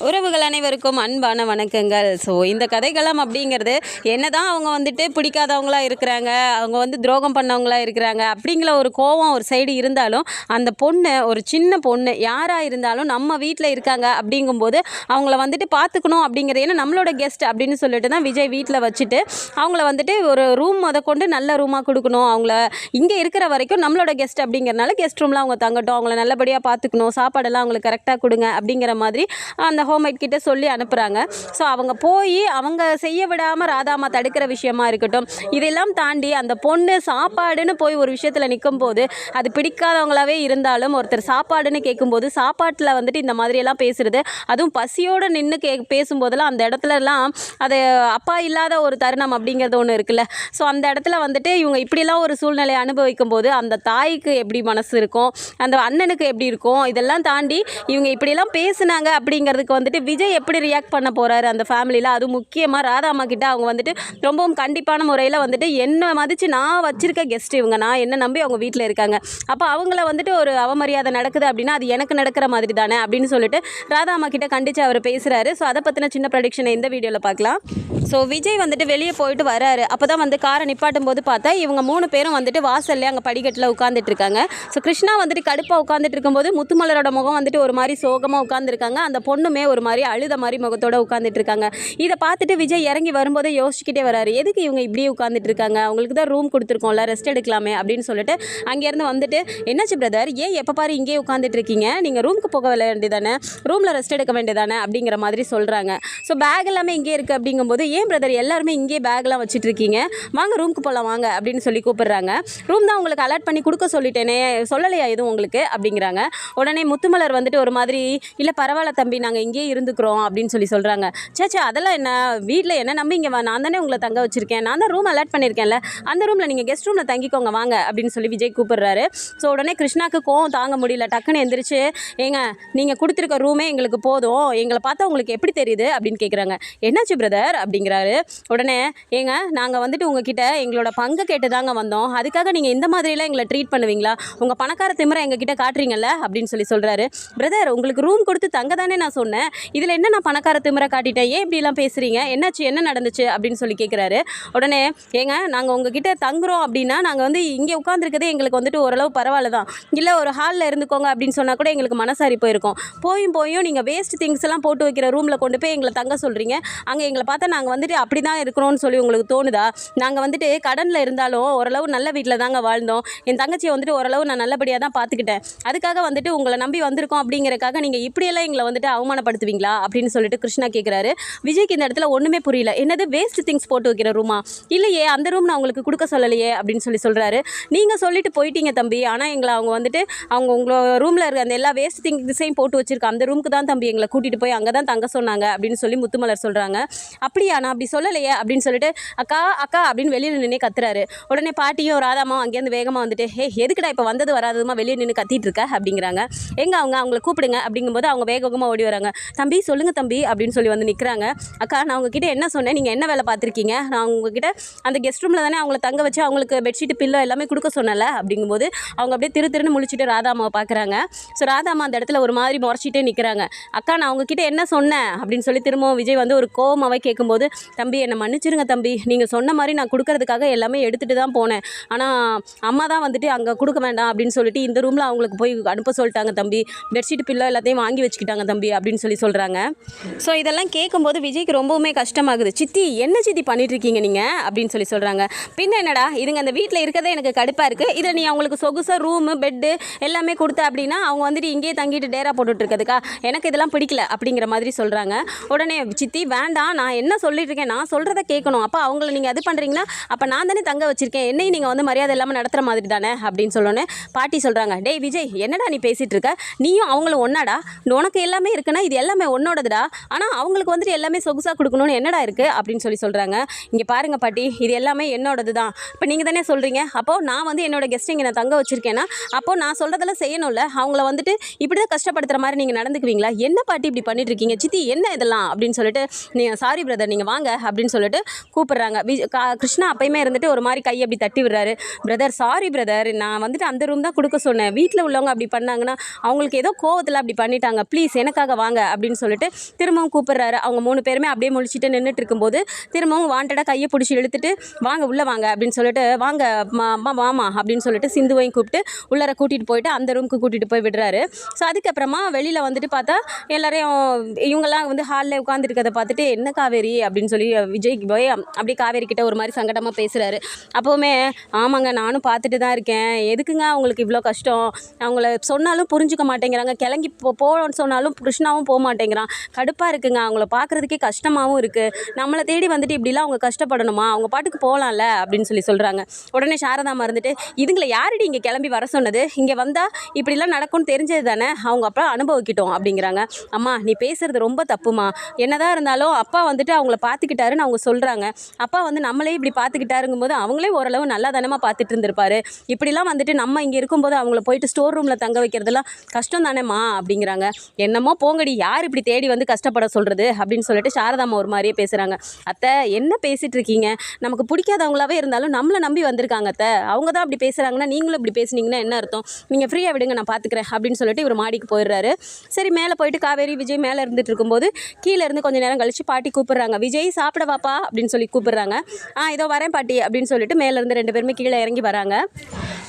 உறவுகள் அனைவருக்கும் அன்பான வணக்கங்கள். ஸோ இந்த கதைகளம் அப்படிங்கிறது என்னதான் அவங்க வந்துட்டு பிடிக்காதவங்களா இருக்கிறாங்க அவங்க வந்து துரோகம் பண்ணவங்களா இருக்கிறாங்க அப்படிங்கிற ஒரு கோவம் ஒரு சைடு இருந்தாலும் அந்த பொண்ணு ஒரு சின்ன பொண்ணு யாராக இருந்தாலும் நம்ம வீட்டில் இருக்காங்க அப்படிங்கும்போது அவங்கள வந்துட்டு பார்த்துக்கணும் அப்படிங்கிறது. ஏன்னா நம்மளோட கெஸ்ட் அப்படின்னு சொல்லிட்டு தான் விஜய் வீட்டில் வச்சுட்டு அவங்கள வந்துட்டு ஒரு ரூம் முத கொண்டு நல்ல ரூமாக கொடுக்கணும். அவங்கள இங்கே இருக்கிற வரைக்கும் நம்மளோட கெஸ்ட் அப்படிங்கிறனால கெஸ்ட் ரூமில் அவங்க தங்கட்டும் அவங்கள நல்லபடியாக பார்த்துக்கணும் சாப்பாடெல்லாம் அவங்களுக்கு கரெக்டாக கொடுங்க அப்படிங்கிற மாதிரி அந்த ஹோம்மேட் கிட்ட சொல்லி அனுப்புகிறாங்க ஸோ அவங்க போய் அவங்க செய்ய விடாமல் ராதாமா தடுக்கிற விஷயமா இருக்கட்டும் இதெல்லாம் தாண்டி அந்த பொண்ணு சாப்பாடுன்னு போய் ஒரு விஷயத்தில் நிற்கும் போது அது பிடிக்காதவங்களாவே இருந்தாலும் ஒருத்தர் சாப்பாடுன்னு கேட்கும்போது சாப்பாட்டில் வந்துட்டு இந்த மாதிரியெல்லாம் பேசுறது அதுவும் பசியோடு நின்று கே பேசும்போதெல்லாம் அந்த இடத்துலலாம் அது அப்பா இல்லாத ஒரு தருணம் அப்படிங்கிறது ஒன்று இருக்குல்ல. ஸோ அந்த இடத்துல வந்துட்டு இவங்க இப்படிலாம் ஒரு சூழ்நிலையை அனுபவிக்கும் போது அந்த தாய்க்கு எப்படி மனசு இருக்கும் அந்த அண்ணனுக்கு எப்படி இருக்கும் இதெல்லாம் தாண்டி இவங்க இப்படிலாம் பேசுனாங்க அப்படிங்கிறதுக்கு வந்துட்டு விஜய் எப்படி ரியாக்ட் பண்ண போகிறாரு அந்த ஃபேமிலியில் அது முக்கியமாக ராதாமா கிட்ட அவங்க வந்துட்டு ரொம்பவும் கண்டிப்பான முறையில் வந்துட்டு என்ன மதித்து நான் வச்சிருக்க கெஸ்ட் இவங்க. நான் என்ன நம்பி அவங்க வீட்டில் இருக்காங்க. அப்போ அவங்கள வந்துட்டு ஒரு அவமரியாதை நடக்குது அப்படின்னா அது எனக்கு நடக்கிற மாதிரி தானே அப்படின்னு சொல்லிட்டு ராதாமா கிட்ட கண்டித்து அவர் பேசுகிறாரு ஸோ அதை பற்றின சின்ன ப்ரடிக்ஷனை இந்த வீடியோவில் பார்க்கலாம். ஸோ விஜய் வந்துட்டு வெளியே போயிட்டு வராரு. அப்போ தான் வந்து காரை நிப்பாட்டும் போது பார்த்தா இவங்க மூணு பேரும் வந்துட்டு வாசல்லே அங்கே படிக்கட்டில் உட்காந்துட்டு இருக்காங்க. ஸோ கிருஷ்ணா வந்துட்டு கடுப்பாக உட்காந்துட்டு இருக்கும்போது முத்துமலரோட முகம் வந்துட்டு ஒரு மாதிரி சோகமாக உட்காந்துருக்காங்க அந்த எல்லாருமே ஒரு மாதிரி அழுத மாதிரி முகத்தோட உட்காந்துட்டு இருக்காங்க இதை பார்த்துட்டு விஜய் இறங்கி வரும்போது யோசிச்சுக்கிட்டே வராரு. எதுக்கு இவங்க இப்படியே உட்காந்துட்டு இருக்காங்க அவங்களுக்கு தான் ரூம் கொடுத்துருக்கோம்ல ரெஸ்ட் எடுக்கலாமே அப்படின்னு சொல்லிட்டு அங்கேருந்து வந்துட்டு என்னாச்சு பிரதர் ஏன் எப்போ பாரு இங்கேயே உட்காந்துட்டு இருக்கீங்க நீங்கள் ரூமுக்கு போக வேண்டியதானே? ரூமில் ரெஸ்ட் எடுக்க வேண்டியதானே? அப்படிங்கிற மாதிரி சொல்கிறாங்க ஸோ பேக் எல்லாமே இங்கே இருக்குது அப்படிங்கும்போது ஏன் பிரதர் எல்லாருமே இங்கேயே பேக்லாம் வச்சுட்டு இருக்கீங்க வாங்க ரூமுக்கு போகலாம் வாங்க அப்படின்னு சொல்லி கூப்பிடுறாங்க. ரூம் தான் உங்களுக்கு அலர்ட் பண்ணி கொடுக்க சொல்லிட்டேனே. சொல்லலையா எதுவும் உங்களுக்கு? அப்படிங்கிறாங்க. உடனே முத்துமலர் வந்துட்டு ஒரு மாதிரி இல்லை பரவாயில்ல தம்பி நாங்கள் இங்கேயே இருந்துக்கிறோம் அப்படின்னு சொல்லி சொல்கிறாங்க சேச்சா அதெல்லாம் என்ன? வீட்டில் என்ன நம்பி இங்கே வா நான் தானே உங்களை தங்க வச்சுருக்கேன். நான் தான் ரூம் அலர்ட் பண்ணியிருக்கேன்ல அந்த ரூமில் நீங்கள் கெஸ்ட் ரூமில் தங்கிக்கோங்க வாங்க அப்படின்னு சொல்லி விஜய் கூப்பிடுறாரு. ஸோ உடனே கிருஷ்ணாக்கு கோவம் தாங்க முடியல. டக்குன்னு எந்திரிச்சு ஏங்க நீங்கள் கொடுத்துருக்க ரூமே எங்களுக்கு போதும். எங்களை பார்த்தா உங்களுக்கு எப்படி தெரியுது? அப்படின்னு கேட்குறாங்க என்னாச்சு பிரதர் அப்படிங்கிறாரு. உடனே ஏங்க நாங்கள் வந்துட்டு உங்ககிட்ட எங்களோட பங்கு கேட்டு தாங்க வந்தோம். அதுக்காக நீங்கள் இந்த மாதிரிலாம் எங்களை ட்ரீட் பண்ணுவீங்களா? உங்கள் பணக்கார திமிரை எங்ககிட்ட காட்டுறீங்கல்ல? அப்படின்னு சொல்லி சொல்கிறாரு பிரதர் உங்களுக்கு ரூம் கொடுத்து தங்க தானே நான் சொன்னேன். இதில் என்ன நான் பணக்கார திமிரை காட்டிட்டேன்? ஏன் இப்படிலாம் பேசுகிறீங்க என்னாச்சு? என்ன நடந்துச்சு? அப்படின்னு சொல்லி கேட்குறாரு உடனே ஏங்க நாங்கள் உங்ககிட்ட தங்குறோம் அப்படின்னா நாங்கள் வந்து இங்கே உட்காந்துருக்கதே எங்களுக்கு வந்துட்டு ஓரளவு பரவாயில்ல தான். இல்லை ஒரு ஹாலில் இருந்துக்கோங்க அப்படின்னு சொன்னால் கூட எங்களுக்கு மனசாரி போயிருக்கும். போயும் போயும் நீங்கள் வேஸ்ட் திங்ஸ் எல்லாம் போட்டு வைக்கிற ரூமில் கொண்டு போய் எங்களை தங்க சொல்கிறீங்க அங்கே எங்களை பார்த்தா நாங்கள் வந்துட்டு அப்படி தான் இருக்கிறோம்னு சொல்லி உங்களுக்கு தோணுதா? நாங்கள் வந்துட்டு கடனில் இருந்தாலும் ஓரளவு நல்ல வீட்டில் தாங்க வாழ்ந்தோம். என் தங்கச்சியை வந்துட்டு ஓரளவு நான் நல்லபடியாக தான் பார்த்துக்கிட்டேன். அதுக்காக வந்துட்டு உங்களை நம்பி வந்திருக்கோம் அப்படிங்கிறக்காக நீங்கள் இப்படியெல்லாம் எங்களை வந்துட்டு பயன்படுத்துவீங்களா அப்படின்னு சொல்லிட்டு கிருஷ்ணா கேட்குறாரு விஜய்க்கு இந்த இடத்துல ஒன்றுமே புரியல. என்னது வேஸ்ட் திங்ஸ் போட்டு வைக்கிற ரூமா இல்லையே அந்த ரூம் நான் உங்களுக்கு கொடுக்க சொல்லலையே அப்படின்னு சொல்லி சொல்கிறாரு நீங்கள் சொல்லிட்டு போயிட்டீங்க தம்பி. ஆனால் எங்களை அவங்க வந்துட்டு அவங்க உங்களோட ரூமில் இருக்க அந்த எல்லா வேஸ்ட் திங்ஸையும் போட்டு வச்சிருக்க அந்த ரூமுக்கு தான் தம்பி எங்களை கூட்டிகிட்டு போய் அங்கே தான் தங்க சொன்னாங்க அப்படின்னு சொல்லி முத்துமலர் சொல்கிறாங்க அப்படியா நான் அப்படி சொல்லலையே அப்படின்னு சொல்லிட்டு அக்கா அக்கா அப்படின்னு வெளியில் நின்று கத்துறாரு. உடனே பாட்டியும் ராதாமாவும் அங்கேருந்து வேகமாக வந்துட்டு ஹே எதுக்குடா இப்போ வந்தது வராததுமா? வெளியே நின்று கத்திட்டு இருக்க? அப்படிங்கிறாங்க. எங்கே அவங்க? அவங்கள கூப்பிடுங்க. அப்படிங்கும்போது அவங்க வேகமாக ஓடி வராங்க. தம்பி சொல்லுங்கள் தம்பி அப்படின்னு சொல்லி வந்து நிற்கிறாங்க அக்கா நான் உங்ககிட்ட என்ன சொன்னேன்? நீங்கள் என்ன வேலை பார்த்துருக்கீங்க? நான் உங்ககிட்ட அந்த கெஸ்ட் ரூமில் தானே அவங்கள தங்க வச்சு அவங்களுக்கு பெட்ஷீட் பில்லோ எல்லாமே கொடுக்க சொன்னல அப்படிங்கும்போது அவங்க அப்படியே திரு திருன்னு முழிச்சிட்டு ராதாமாவை பார்க்குறாங்க. ஸோ ராதாமா அந்த இடத்துல ஒரு மாதிரி முறைச்சிட்டே நிற்கிறாங்க அக்கா நான் உங்ககிட்ட என்ன சொன்னேன்? அப்படின்னு சொல்லி திரும்பவும் விஜய் வந்து ஒரு கோவமாவே கேட்கும்போது தம்பி என்னை மன்னிச்சிருங்க தம்பி. நீங்கள் சொன்ன மாதிரி நான் கொடுக்கறதுக்காக எல்லாமே எடுத்துகிட்டு தான் போனேன். ஆனால் அம்மா தான் வந்துட்டு அங்கே கொடுக்க வேண்டாம் அப்படின்னு சொல்லிட்டு இந்த ரூமில் அவங்களுக்கு போய் அனுப்ப சொல்லிட்டாங்க தம்பி. பெட்ஷீட் பில்லோ எல்லாத்தையும் வாங்கி வச்சுக்கிட்டாங்க தம்பி அப்படின்னு சொல்லி சொல்கிறாங்க ஸோ இதெல்லாம் கேட்கும்போது விஜய்க்கு ரொம்பவுமே கஷ்டமாகுது. சித்தி என்ன சித்தி பண்ணிட்டு இருக்கீங்க நீங்கள் அப்படின்னு சொல்லி சொல்கிறாங்க பின்ன என்னடா இதுங்க அந்த வீட்டில் இருக்கதே எனக்கு கடுப்பாக இருக்குது இதை நீ அவங்களுக்கு சொகுசாக ரூமு பெட்டு எல்லாமே கொடுத்த அப்படின்னா அவங்க வந்துட்டு இங்கேயே தங்கிட்டு டேரா போட்டுட்டு இருக்கிறதுக்கா எனக்கு இதெல்லாம் பிடிக்கல அப்படிங்கிற மாதிரி சொல்கிறாங்க உடனே சித்தி வேண்டாம். நான் என்ன சொல்லிட்டு இருக்கேன் நான் சொல்கிறத கேட்கணும் அப்போ அவங்கள நீங்கள் அது பண்ணுறீங்கன்னா அப்போ நான் தானே தங்க வச்சுருக்கேன். என்னையும் நீங்கள் வந்து மரியாதை இல்லாமல் நடத்துகிற மாதிரி தானே? அப்படின்னு சொல்லணும் பாட்டி சொல்கிறாங்க டேய் விஜய் என்னடா நீ பேசிகிட்டு இருக்க நீயும் அவங்களும் ஒன்னாடா? உனக்கு எல்லாமே இருக்குன்னா இது எல்லாமே உன்னோடதுடா. ஆனால் அவங்களுக்கு வந்துட்டு எல்லாமே சொகுசாக கொடுக்கணும்னு என்னடா இருக்குது அப்படின்னு சொல்லி சொல்கிறாங்க இங்கே பாருங்க பாட்டி இது எல்லாமே என்னோடது தான் இப்போ நீங்கள் தானே சொல்கிறீங்க அப்போது நான் வந்து என்னோட கெஸ்ட் இங்கே நான் தங்க வச்சுருக்கேன்னா அப்போது நான் சொல்கிறதெல்லாம் செய்யணும்ல. அவங்கள வந்துட்டு இப்படி தான் கஷ்டப்படுத்துகிற மாதிரி நீங்கள் நடந்துக்குவீங்களா? என்ன பாட்டி இப்படி பண்ணிட்டு இருக்கீங்க சித்தி என்ன இதெல்லாம்? அப்படின்னு சொல்லிட்டு நீங்கள் சாரி பிரதர் நீங்கள் வாங்க. அப்படின்னு சொல்லிட்டு கூப்பிட்றாங்க. வி- கிருஷ்ணா அப்பயுமே இருந்துட்டு ஒரு மாதிரி கை அப்படி தட்டி விடுறாரு. பிரதர் சாரி பிரதர் நான் வந்துட்டு அந்த ரூம் தான் கொடுக்க சொன்னேன். வீட்டில் உள்ளவங்க அப்படி பண்ணாங்கன்னா அவங்களுக்கு ஏதோ கோவத்தில் அப்படி பண்ணிட்டாங்க. ப்ளீஸ் எனக்காக வாங்க. அப்படின்னு சொல்லிட்டு திரும்பவும் கூப்பிட்றாரு. அவங்க மூணு பேருமே அப்படியே முழிச்சிட்டு நின்றுட்டு இருக்கும்போது திரும்பவும் வாண்டடாக கையை பிடிச்சி இழுத்துட்டு வாங்க உள்ளே வாங்க அப்படின்னு சொல்லிட்டு வாங்க மா அம்மா அப்படின்னு சொல்லிட்டு சிந்துவையும் கூப்பிட்டு உள்ளார கூட்டிகிட்டு போயிட்டு அந்த ரூமுக்கு கூட்டிகிட்டு போய் விடுறாரு. ஸோ அதுக்கப்புறமா வெளியில் வந்துட்டு பார்த்தா எல்லாரையும் இவங்கெல்லாம் வந்து ஹாலில் உட்காந்துருக்கதை பார்த்துட்டு என்ன காவேரி? அப்படின்னு சொல்லி விஜய் போய் அப்படியே காவேரி கிட்ட ஒரு மாதிரி சங்கடமாக பேசுகிறாரு அப்போவுமே ஆமாங்க நானும் பார்த்துட்டு தான் இருக்கேன். எதுக்குங்க அவங்களுக்கு இவ்வளோ கஷ்டம்? அவங்கள சொன்னாலும் புரிஞ்சுக்க மாட்டேங்கிறாங்க. கிளம்பி போ போகணும்னு சொன்னாலும் கிருஷ்ணாவும் போக மாட்டேங்கிறான் கடுப்பாக இருக்குங்க. அவங்கள பார்க்குறதுக்கே கஷ்டமாகவும் இருக்குது நம்மளை தேடி வந்துட்டு இப்படிலாம் அவங்க கஷ்டப்படணுமா? அவங்க பாட்டுக்கு போகலாம்ல அப்படின்னு சொல்லி சொல்கிறாங்க உடனே சாரதா மறந்துட்டு இதுங்களை யாரடி இங்கே கிளம்பி வர சொன்னது? இங்கே வந்தால் இப்படிலாம் நடக்கும்னு தெரிஞ்சது தானே? அவங்க அப்பா அனுபவிக்கிட்டோம் அப்படிங்கிறாங்க. அம்மா நீ பேசுகிறது ரொம்ப தப்புமா? என்னதான் இருந்தாலும் அப்பா வந்துட்டு அவங்கள பார்த்துக்கிட்டாருன்னு அவங்க சொல்கிறாங்க அப்பா வந்து நம்மளே இப்படி பார்த்துக்கிட்டாருங்கும் போது அவங்களே ஓரளவு நல்லா தானமாக பார்த்துட்டு இருந்திருப்பாரு. இப்படிலாம் வந்துட்டு நம்ம இங்கே இருக்கும்போது அவங்கள போயிட்டு ஸ்டோர் ரூமில் தங்க வைக்கிறதுலாம் கஷ்டம் தானேம்மா? அப்படிங்கிறாங்க. என்னமோ போங்கடி. யார் இப்படி தேடி வந்து கஷ்டப்பட சொல்கிறது அப்படின்னு சொல்லிட்டு சாரதாம்மா ஒரு மாதிரியே பேசுகிறாங்க அத்தை என்ன பேசிகிட்டு இருக்கீங்க? நமக்கு பிடிக்காதவங்களாவே இருந்தாலும் நம்மளை நம்பி வந்திருக்காங்க அத்தை. அவங்க தான் அப்படி பேசுகிறாங்கன்னா நீங்களும் இப்படி பேசுனீங்கன்னா என்ன அர்த்தம்? நீங்கள் ஃப்ரீயாக விடுங்க நான் பார்த்துக்கிறேன் அப்படின்னு சொல்லிட்டு இவர் மாடிக்கு போயிடுறாரு. சரி மேலே போயிட்டு காவேரி விஜய் மேலே இருந்துட்டு இருக்கும்போது கீழே இருந்து கொஞ்ச நேரம் கழிச்சு பாட்டி கூப்பிட்றாங்க. விஜய் சாப்பிட வாப்பா அப்படின்னு சொல்லி கூப்பிட்றாங்க. ஆ இதோ வரேன் பாட்டி அப்படின்னு சொல்லிட்டு மேலேருந்து ரெண்டு பேருமே கீழே இறங்கி வராங்க.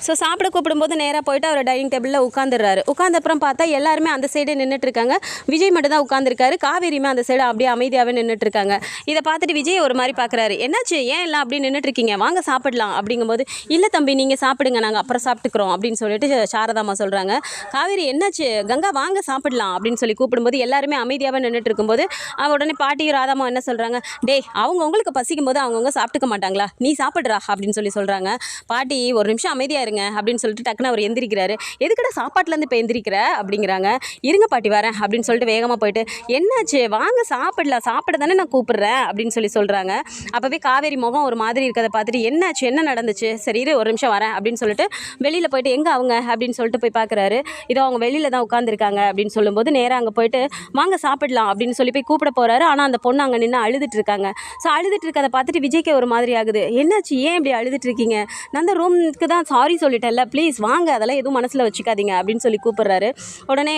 ஸோ சாப்பிட கூப்பிடும்போது நேராக போயிட்டு அவர் டைனிங் டேபிளில் உட்காந்துடுறாரு உட்காந்த அப்புறம் பார்த்தா எல்லாருமே அந்த சைடே நின்றுட்டு இருக்காங்க. விஜய் மட்டும் தான் உட்காந்துருக்காரு காவேரியுமே அந்த சைடு அப்படியே அமைதியாகவே நின்றுட்டு இருக்காங்க இதை பார்த்துட்டு விஜய் ஒரு மாதிரி பார்க்குறாரு. என்னாச்சு? ஏன் இல்லை அப்படி நின்றுட்டு இருக்கீங்க வாங்க சாப்பிடலாம். அப்படிங்கும்போது இல்லை தம்பி நீங்கள் சாப்பிடுங்க. நாங்கள் அப்புறம் சாப்பிட்டுக்கிறோம். அப்படின்னு சொல்லிட்டு சாரதாமா சொல்கிறாங்க காவேரி என்னாச்சு? கங்கா வாங்க சாப்பிடலாம். அப்படின்னு சொல்லி கூப்பிடும்போது எல்லாருமே அமைதியாகவே நின்றுட்டு இருக்கும்போது அவள் உடனே பாட்டியும் ராதாமா என்ன சொல்கிறாங்க டே அவங்க உங்களுக்கு பசிக்கும் போது அவங்கவுங்க சாப்பிட்டுக்க மாட்டாங்களா? நீ சாப்பிட்றா. அப்படின்னு சொல்லி சொல்கிறாங்க பாட்டி ஒரு நிமிஷம் அமைதியாக இருங்க அப்படின்னு சொல்லிட்டு டக்குன்னு அவர் எந்திரிக்கிறாரு. எதுக்கடா சாப்பாட்டிலேருந்து இப்போ எந்திரிக்கிற? அப்படிங்கிறாங்க. இருங்க பாட்டி வரேன். அப்படின்னு சொல்லிட்டு வேகமாக போயிட்டு என்னாச்சு? வாங்க சாப்பிடலாம். சாப்பிட தானே நான் கூப்பிட்றேன்? அப்படின்னு சொல்லி சொல்கிறாங்க அப்போவே காவேரி முகம் ஒரு மாதிரி இருக்கிறத பார்த்துட்டு என்னாச்சு? என்ன நடந்துச்சு? சரி இரு ஒரு நிமிஷம் வரேன். அப்படின்னு சொல்லிட்டு வெளியில் போயிட்டு எங்கே அவங்க? அப்படின்னு சொல்லிட்டு போய் பார்க்குறாரு இதோ அவங்க வெளியில் தான் உட்காந்துருக்காங்க அப்படின்னு சொல்லும்போது நேராக அங்கே போயிட்டு வாங்க சாப்பிடலாம். அப்படின்னு சொல்லி போய் கூப்பிட போகிறாரு ஆனால் அந்த பொண்ணு அங்கே நின்று அழுதுட்டு இருக்காங்க. ஸோ அழுதுட்டு இருக்கதை பார்த்துட்டு விஜய்க்கே ஒரு மாதிரி ஆகுது. என்னாச்சு? ஏன் இப்படி அழுதுட்டு இருக்கீங்க? நான் அந்த ரூமுக்கு தான் சாரி சொல்லிட்டேன்ல. ப்ளீஸ் வாங்க. அதெல்லாம் எதுவும் மனசில் வச்சுக்காதீங்க. அப்படின்னு சொல்லி கூப்பிட்றாரு. உடனே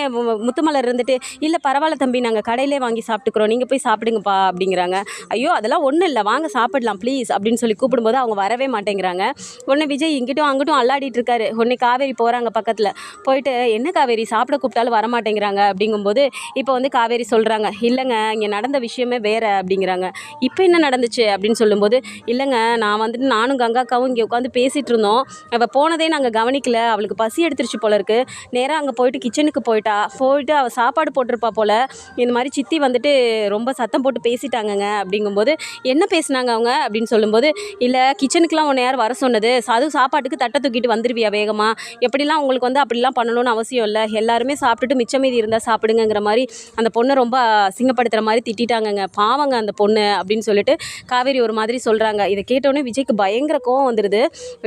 முத்துமலர் இருந்துட்டு இல்லை பரவாயில்ல தம்பி நாங்கள் கடையிலே வாங்கி சாப்பிட்டுக்குறோம். நீங்கள் போய் சாப்பிடுங்கப்பா அப்படிங்கிறாங்க. ஐயோ அதெல்லாம் ஒன்றும் இல்லை. வாங்க சாப்பிடலாம் ப்ளீஸ் அப்படின்னு சொல்லி கூப்பிடும்போது அவங்க வரவே மாட்டேங்கிறாங்க. உடனே விஜய் இங்கிட்டும் அங்கிட்டும் அல்லாடிட்டு இருக்காரு. உடனே காவேரி போகிறாங்க பக்கத்தில். போயிட்டு என்ன காவேரி? சாப்பிட கூப்பிட்டாலும் வரமாட்டேங்கிறாங்க. அப்படிங்கும்போது இப்போ வந்து காவேரி சொல்கிறாங்க இல்லைங்க இங்கே நடந்த விஷயமே வேறு. அப்படிங்கிறாங்க. இப்போ என்ன நடந்துச்சு? அப்படின்னு சொல்லும்போது இல்லைங்க நான் வந்துட்டு நானும் கங்காக்காவும் இங்கே உட்காந்து பேசிகிட்டு இருந்தோம். அவள் போனதே நாங்கள் கவனிக்கல. அவளுக்கு பசி எடுத்துருச்சு போல இருக்குது நேராக அங்கே போயிட்டு கிச்சனுக்கு போயிட்டா. போயிட்டு அவள் சாப்பாடு போட்டிருப்பா போல். இந்த மாதிரி சித்தி வந்துட்டு ரொம்ப சத்தம் போட்டு பேசிட்டாங்கங்க. அப்படிங்கும்போது என்ன பேசுனாங்க அவங்க? அப்படின்னு சொல்லும்போது இல்லை கிச்சனுக்குலாம் உன்னை யார் வர சொன்னது? அதுவும் சாப்பாட்டுக்கு தட்டை தூக்கிட்டு வந்துருவியா வேகமாக எப்படிலாம் உங்களுக்கு வந்து அப்படிலாம் பண்ணணும்னு அவசியம் இல்லை. எல்லாருமே சாப்பிட்டுட்டு மிச்சம் மீதி இருந்தால் சாப்பிடுங்கிற மாதிரி அந்த பொண்ணை ரொம்ப சிங்கப்படுத்துகிற மாதிரி திட்டிட்டாங்கங்க. பாவங்க அந்த பொண்ணு அப்படின்னு சொல்லிட்டு காவேரி ஒரு மாதிரி சொல்கிறாங்க இதை கேட்டோடனே விஜய்க்கு பயங்கர கோவம் வந்துடுது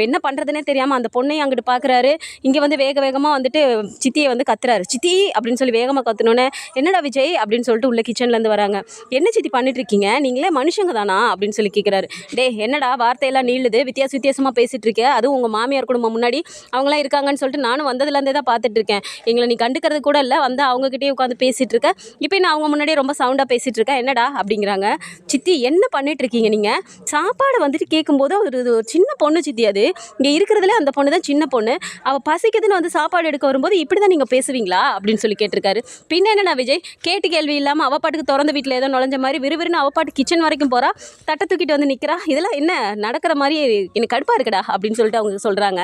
என்ன பண்ணுறதுனே தெரியாமல் அந்த பொண்ணையும் அங்கிட்டு பார்க்குறாரு இங்கே வந்து வேக வேகமாக வந்துட்டு சித்தியை வந்து கத்துறாரு. சித்தி! அப்படின்னு சொல்லி வேகமாக கத்துனோன்னே என்னடா விஜய் அப்படின்னு சொல்லிட்டு உள்ள கிச்சன்லேருந்து வராங்க. என்ன சித்தி பண்ணிட்டு இருக்கீங்க? நீங்களே மனுஷங்க தானா? அப்படின்னு சொல்லி கேட்குறாரு டே என்னடா வார்த்தையெல்லாம் நீளுது வித்தியாச வித்தியாசமாக பேசிட்டு இருக்க? அதுவும் உங்கள் மாமியார் குடும்பம் முன்னாடி அவங்களாம் இருக்காங்கன்னு சொல்லிட்டு நானும் வந்ததுலேருந்தே தான் பார்த்துட்டு இருக்கேன். எங்களை நீ கண்டுக்கிறது கூட இல்லை வந்து அவங்ககிட்டயே உட்காந்து பேசிட்டு இருக்க. இப்போ நான் அவங்க முன்னாடியே ரொம்ப சவுண்டாக பேசிட்டு இருக்கேன் என்னடா அப்படிங்கிறாங்க. சித்தி என்ன பண்ணிட்டு இருக்கீங்க நீங்கள் சாப்பாடு வந்துட்டு கேட்கும்போது ஒரு இது ஒரு சின்ன பொண்ணு சித்தி அது. இங்கே இருக்கிறதுல அந்த பொண்ணு தான் சின்ன பொண்ணு. அவள் பசிக்குதுன்னு வந்து சாப்பாடு எடுக்க வரும்போது இப்படி தான் நீங்கள் பேசுவீங்களா? அப்படின்னு சொல்லி கேட்டிருக்காரு. பின்ன என்னடா விஜய். கேட்டு கேள்வி இல்லாமல் அவள் பாட்டுக்கு திறந்த வீட்டில் ஏதோ நுழைஞ்ச மாதிரி விறுவிறுன்னு அவ பாட்டு கிச்சன் வரைக்கும் போகிறா தட்டை தூக்கிட்டு வந்து நிற்கிறா இதெல்லாம் என்ன? நடக்கிற மாதிரி எனக்கு கடுப்பாக இருக்குடா அப்படின்னு சொல்லிட்டு அவங்க சொல்கிறாங்க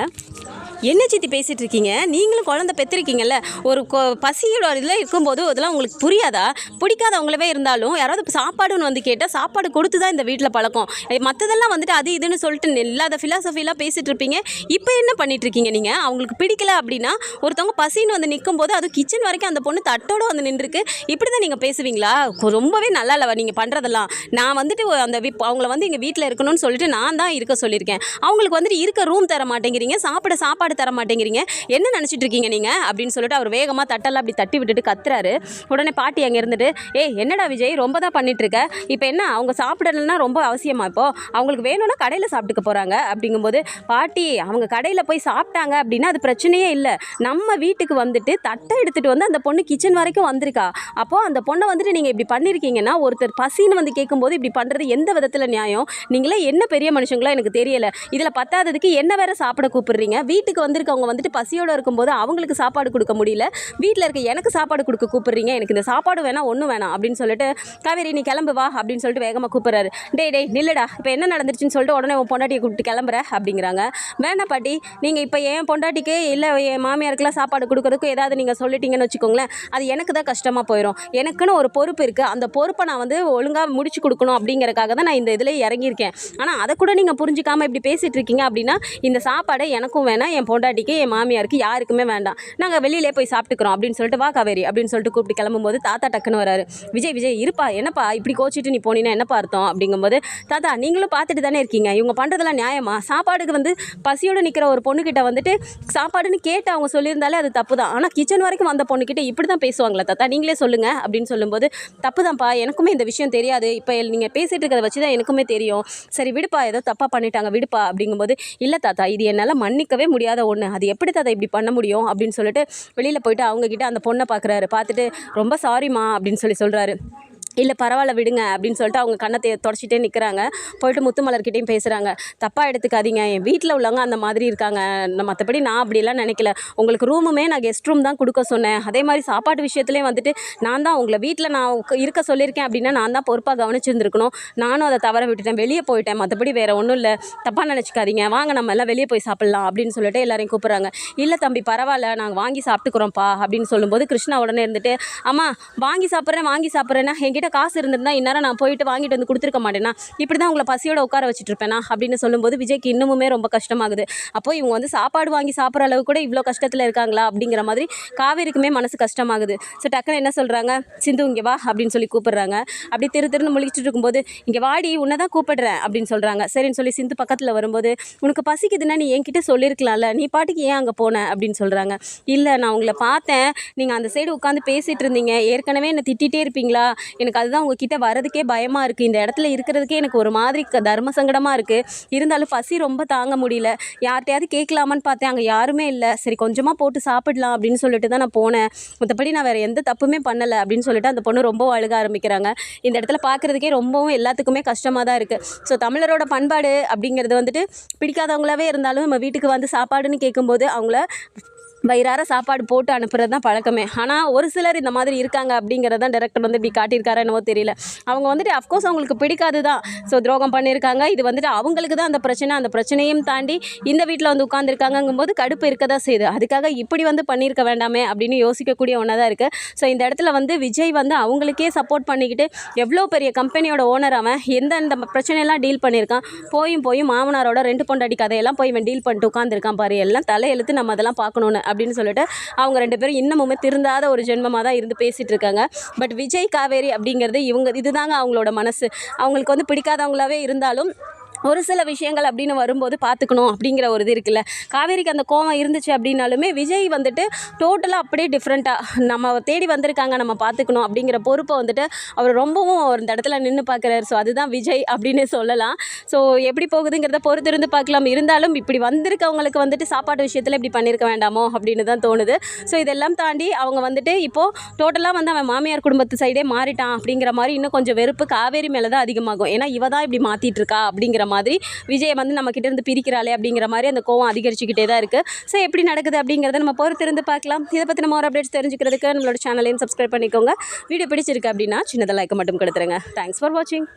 என்ன சித்தி பேசிகிட்டு இருக்கீங்க நீங்களும் குழந்தை பெற்றிருக்கீங்கல்ல ஒரு பசியோட இதில் இருக்கும்போது அதெல்லாம் உங்களுக்கு புரியாதா? பிடிக்காதவங்களவே இருந்தாலும் யாராவது சாப்பாடுன்னு வந்து கேட்டால் சாப்பாடு கொடுத்து தான் இந்த வீட்டில் பழக்கம். மற்றதெல்லாம் வந்துட்டு அது இதுன்னு சொல்லிட்டு இல்லாத ஃபிலாசபிலாம் பேசிகிட்டு இருப்பீங்க இப்போ என்ன பண்ணிட்டு இருக்கீங்க நீங்கள் அவங்களுக்கு பிடிக்கல அப்படின்னா ஒருத்தவங்க பசின்னு வந்து நிற்கும் போது அது கிச்சன் வரைக்கும் அந்த பொண்ணு தட்டோடு வந்து நின்றுருக்கு. இப்படி தான் நீங்கள் பேசுவீங்களா ரொம்பவே நல்லா இல்லை நீங்கள் பண்ணுறதெல்லாம் நான் வந்துட்டு அந்த அவங்கள வந்து எங்கள் வீட்டில் இருக்கணும்னு சொல்லிட்டு நான் தான் இருக்க சொல்லியிருக்கேன். அவங்களுக்கு வந்துட்டு இருக்க ரூம் தர மாட்டேங்கிறீங்க சாப்பிட சாப்பாடு சாப்பாடு தர மாட்டேங்கிறீங்க என்ன நினச்சிட்டு இருக்கீங்க நீங்கள் அப்படின்னு சொல்லிட்டு அவர் வேகமாக தட்டெல்லாம் அப்படி தட்டி விட்டுட்டு கத்துறாரு. உடனே பாட்டி அங்கே இருந்துட்டு ஏய் என்னடா விஜய்? ரொம்ப தான் பண்ணிட்டு இருக்க இப்போ என்ன? அவங்க சாப்பிடலன்னா ரொம்ப அவசியமாக இப்போ? அவங்களுக்கு வேணும்னா கடையில் சாப்பிட்டுக்க போகிறாங்க அப்படிங்கும்போது பாட்டி அவங்க கடையில் போய் சாப்பிட்டாங்க அப்படின்னா அது பிரச்சனையே இல்லை. நம்ம வீட்டுக்கு வந்துட்டு தட்டை எடுத்துகிட்டு வந்து அந்த பொண்ணு கிச்சன் வரைக்கும் வந்திருக்கா. அப்போது அந்த பொண்ணை வந்துட்டு நீங்கள் இப்படி பண்ணியிருக்கீங்கன்னா ஒருத்தர் பசின்னு வந்து கேட்கும்போது இப்படி பண்ணுறது எந்த விதத்தில் நியாயம்? நீங்களே என்ன பெரிய மனுஷங்களோ எனக்கு தெரியலை. இதில் பத்தாததுக்கு என்ன வேறு சாப்பிட கூப்பிடுறீங்க? வீட்டுக்கு வந்திருக்கவங்க வந்துட்டு பசியோடு இருக்கும்போது அவங்களுக்கு சாப்பாடு கொடுக்க முடியல. வீட்டில் இருக்க எனக்கு சாப்பாடு கொடுக்க கூப்பிட்றீங்க எனக்கு இந்த சாப்பாடு வேணாம் ஒன்றும் வேணாம் அப்படின்னு சொல்லிட்டு காவேரி நீ கிளம்பு வா அப்படின்னு சொல்லிட்டு வேகமாக கூப்பிட்றாரு. டேய் டே நில்லடா இப்போ என்ன நடந்துருச்சுன்னு சொல்லிட்டு உடனே உன் பொண்டாட்டியை கூப்பிட்டு கிளம்புற அப்படிங்கிறாங்க. வேணாம் பாட்டி நீங்கள் இப்போ என் பொண்டாட்டிக்கு இல்லை என் மாமியாருக்கெல்லாம் சாப்பாடு கொடுக்கறதுக்கு ஏதாவது நீங்கள் சொல்லிட்டீங்கன்னு வச்சுக்கோங்களேன் அது எனக்கு தான் கஷ்டமாக போயிடும் எனக்குன்னு ஒரு பொறுப்பு இருக்குது அந்த பொறுப்பை நான் வந்து ஒழுங்காக முடிச்சு கொடுக்கணும் அப்படிங்கிறக்காக தான் நான் இந்த இதில் இறங்கியிருக்கேன். ஆனால் அதை கூட நீங்கள் புரிஞ்சிக்காமல் இப்படி பேசிகிட்டு இருக்கீங்க அப்படின்னா இந்த சாப்பாடை எனக்கும் வேணாம் என் பொண்டாட்டிக்கு என் மாமியாருக்கு யாருக்குமே வேண்டாம். நாங்கள் வெளியிலே போய் சாப்பிட்டுக்கிறோம் அப்படின்னு சொல்லிட்டு வா காவேரி அப்படின்னு சொல்லிட்டு கூப்பிட்டு கிளம்பும்போது தாத்தா டக்குன்னு வராரு. விஜய் விஜய் இருப்பா என்னப்பா இப்படி கோச்சிட்டு நீ போனீங்கன்னா என்னப்பா அர்த்தம்? அப்படிங்கும்போது தாத்தா நீங்களும் பார்த்துட்டு தானே இருக்கீங்க. இவங்க பண்ணுறதெல்லாம் நியாயமா? சாப்பாடுக்கு வந்து பசியோடு நிற்கிற ஒரு பொண்ணுக்கிட்ட வந்துட்டு சாப்பாடுன்னு கேட்டு அவங்க சொல்லியிருந்தாலே அது தப்பு தான் ஆனால் கிச்சன் வரைக்கும் வந்த பொண்ணுக்கிட்ட இப்படி தான் பேசுவாங்களா தாத்தா. நீங்களே சொல்லுங்கள் அப்படின்னு சொல்லும்போது தப்பு தான்ப்பா எனக்குமே இந்த விஷயம் தெரியாது. இப்போ நீங்கள் பேசிகிட்டு இருக்கிறத வச்சு தான் எனக்குமே தெரியும். சரி விடுப்பா ஏதோ தப்பாக பண்ணிட்டாங்க விடுப்பா அப்படிங்கும்போது இல்லை தாத்தா இது என்னால் மன்னிக்கவே முடியாது. ஒன்று அது எப்படி தாத்தா இப்படி பண்ண முடியும் அப்படின்னு சொல்லிட்டு வெளியில் போயிட்டு அவங்கக்கிட்ட அந்த பொண்ணை பார்க்குறாரு பார்த்துட்டு ரொம்ப சாரிம்மா அப்படின்னு சொல்லி சொல்கிறாரு இல்லை பரவாயில்ல விடுங்க அப்படின்னு சொல்லிட்டு அவங்க கண்ணத்தை தொடச்சிட்டே நிற்கிறாங்க போயிட்டு முத்துமலர்கிட்டையும் பேசுகிறாங்க தப்பாக எடுத்துக்காதீங்க. என் வீட்டில் உள்ளவங்க அந்த மாதிரி இருக்காங்க. மற்றபடி நான் அப்படிலாம் நினைக்கல. உங்களுக்கு ரூமுமே நான் கெஸ்ட் ரூம் தான் கொடுக்க சொன்னேன். அதே மாதிரி சாப்பாட்டு விஷயத்துலேயும் வந்துட்டு நான் தான் உங்களை வீட்டில் நான் இருக்க சொல்லியிருக்கேன் அப்படின்னா நான் தான் பொறுப்பாக கவனிச்சிருந்துருக்கணும். நானும் அதை தவற விட்டுட்டேன். வெளியே போயிட்டேன். மற்றபடி வேறு ஒன்றும் இல்லை. தப்பாக நினச்சிக்காதீங்க. வாங்க நம்ம எல்லாம் வெளியே போய் சாப்பிட்லாம் அப்படின்னு சொல்லிட்டு எல்லாரையும் கூப்பிட்றாங்க. இல்லை தம்பி பரவாயில்ல. நாங்கள் வாங்கி சாப்பிட்டுக்குறோம்ப்பா அப்படின்னு சொல்லும்போது கிருஷ்ணா உடனே இருந்துட்டு அம்மா வாங்கி சாப்பிட்றேன் வாங்கி சாப்பிட்றேன்னா என்கிட்ட காசு இருந்திருந்தா இந்நேரம் நான் போயிட்டு வாங்கிட்டு வந்து கொடுத்துருக்க மாட்டேனா? இப்படி தான் உங்களை பசியோட உட்கார வச்சுட்டு இருப்பேனா அப்படின்னு சொல்லும்போது விஜய்க்கு இன்னமுமே ரொம்ப கஷ்டமாகுது. அப்போ இவங்க வந்து சாப்பாடு வாங்கி சாப்பிட்ற அளவு கூட இவ்வளோ கஷ்டத்தில் இருக்காங்களா? அப்படிங்கிற மாதிரி காவேரிக்குமே மனசு கஷ்டமாகுது. ஸோ டக்குன்னு என்ன சொல்கிறாங்க சிந்து இங்கே வா அப்படின்னு சொல்லி கூப்பிடுறாங்க. அப்படி திரு திருன்னு முழிச்சிட்டு இருக்கும்போது இங்கே வாடி உன்னை தான் கூப்பிடுறேன் அப்படின்னு சொல்கிறாங்க சரின்னு சொல்லி சிந்து பக்கத்தில் வரும்போது உனக்கு பசிக்குதுன்னா நீ என்கிட்ட சொல்லியிருக்கலாம்ல நீ பாட்டுக்கு ஏன் அங்கே போன? அப்படின்னு சொல்கிறாங்க இல்லை நான் உங்களை பார்த்தேன். நீங்கள் அந்த சைடு உட்காந்து பேசிகிட்டு இருந்தீங்க. ஏற்கனவே என்னை திட்டிகிட்டே இருப்பீங்களா? எனக்கு அதுதான் உங்ககிட்ட வரதுக்கே பயமாக இருக்குது இந்த இடத்துல இருக்கிறதுக்கே எனக்கு ஒரு மாதிரி தர்ம சங்கடமாக இருக்குது இருந்தாலும் பசி ரொம்ப தாங்க முடியல. யார்கிட்டையாவது கேட்கலாமான்னு பார்த்தேன். அங்கே யாருமே இல்லை. சரி கொஞ்சமாக போட்டு சாப்பிடலாம் அப்படின்னு சொல்லிட்டு தான் நான் போனேன். மற்றபடி நான் வேறு எந்த தப்புமே பண்ணலை அப்படின்னு சொல்லிட்டு அந்த பொண்ணு ரொம்ப அழுக ஆரம்பிக்கிறாங்க. இந்த இடத்துல பார்க்குறதுக்கே ரொம்பவும் எல்லாத்துக்குமே கஷ்டமாக தான் இருக்குது ஸோ தமிழரோட பண்பாடு அப்படிங்கிறது வந்துட்டு பிடிக்காதவங்களாவே இருந்தாலும் நம்ம வீட்டுக்கு வந்து சாப்பாடுன்னு கேட்கும்போது அவங்கள வயிறார சாப்பாடு போட்டு அனுப்புறது தான் பழக்கமே. ஆனால் ஒரு சிலர் இந்த மாதிரி இருக்காங்க அப்படிங்கிறத தான் டேரக்டர் வந்து இப்படி காட்டியிருக்காரு என்னவோ தெரியல. அவங்க வந்துட்டு அஃப்கோர்ஸ் அவங்களுக்கு பிடிக்காது தான் ஸோ துரோகம் பண்ணியிருக்காங்க. இது வந்துட்டு அவங்களுக்கு தான் அந்த பிரச்சனை. அந்த பிரச்சனையும் தாண்டி இந்த வீட்டில் வந்து உட்காந்துருக்காங்கங்கும்போது கடுப்பு இருக்க தான் செய்யுது. அதுக்காக இப்படி வந்து பண்ணியிருக்க வேண்டாமே அப்படின்னு யோசிக்கக்கூடிய ஒன்றா தான் இருக்குது ஸோ இந்த இடத்துல வந்து விஜய் வந்து அவங்களுக்கே சப்போர்ட் பண்ணிக்கிட்டு எவ்வளோ பெரிய கம்பெனியோட ஓனர் அவன் எந்தெந்த பிரச்சனையெல்லாம் டீல் பண்ணியிருக்கான் போயும் போயும் மாமனாரோட ரெண்டு பொண்டாடி கதையெல்லாம் போய் இவன் டீல் பண்ணிட்டு உட்காந்துருக்கான் பாரு. எல்லாம் தலையெழுத்து நம்ம அதெல்லாம் பார்க்கணுன்னு அப்படின்னு சொல்லிட்டு அவங்க ரெண்டு பேரும் இன்னமுமே திருந்தாத ஒரு ஜென்மமாக தான் இருந்து பேசிகிட்டு இருக்காங்க பட் விஜய் காவேரி அப்படிங்கிறது இவங்க இதுதாங்க அவங்களோட மனசு. அவங்களுக்கு வந்து பிடிக்காதவங்களாவே இருந்தாலும் ஒரு சில விஷயங்கள் அப்படின்னு வரும்போது பார்த்துக்கணும் அப்படிங்கிற ஒரு இது இருக்குல்ல. காவேரிக்கு அந்த கோவம் இருந்துச்சு அப்படின்னாலுமே விஜய் வந்துட்டு டோட்டலாக அப்படியே டிஃப்ரெண்ட்டாக நம்ம தேடி வந்திருக்காங்க நம்ம பார்த்துக்கணும் அப்படிங்கிற பொறுப்பை வந்துட்டு அவர் ரொம்பவும் இந்த இடத்துல நின்று பார்க்குறாரு. ஸோ அதுதான் விஜய் அப்படின்னு சொல்லலாம். ஸோ எப்படி போகுதுங்கிறத பொறுத்திருந்து பார்க்கலாம். இருந்தாலும் இப்படி வந்திருக்கவங்களுக்கு வந்துட்டு சாப்பாட்டு விஷயத்தில் இப்படி பண்ணியிருக்க வேண்டாமோ அப்படின்னு தான் தோணுது. ஸோ இதெல்லாம் தாண்டி அவங்க வந்துட்டு இப்போது டோட்டலாக வந்து அவன் மாமியார் குடும்பத்து சைடே மாறிட்டான் அப்படிங்கிற மாதிரி இன்னும் கொஞ்சம் வெறுப்பு காவேரி மேலே தான் அதிகமாகும். ஏன்னா இவ தான் இப்படி மாற்றிட்டு இருக்கா அப்படிங்கிற மாதிரி மாதிரி விஜயை வந்து நம்ம கிட்டேருந்து பிரிக்கிறாளே அப்படிங்கிற மாதிரி அந்த கோவம் அதிகரிச்சுக்கிட்டே தான் இருக்குது ஸோ எப்படி நடக்குது அப்படிங்கிறத நம்ம பொறுத்திருந்து பார்க்கலாம். இதை பற்றி நம்ம ஒரு அப்டேட்ஸ் தெரிஞ்சுக்கிறதுக்கு நம்மளோட சேனலையும் சப்ஸ்கிரைப் பண்ணிக்கோங்க. வீடியோ பிடிச்சிருக்கு அப்படின்னா சின்னதாக லைக் மட்டும் கொடுத்துருங்க. தேங்க்ஸ் ஃபார் வாட்சிங்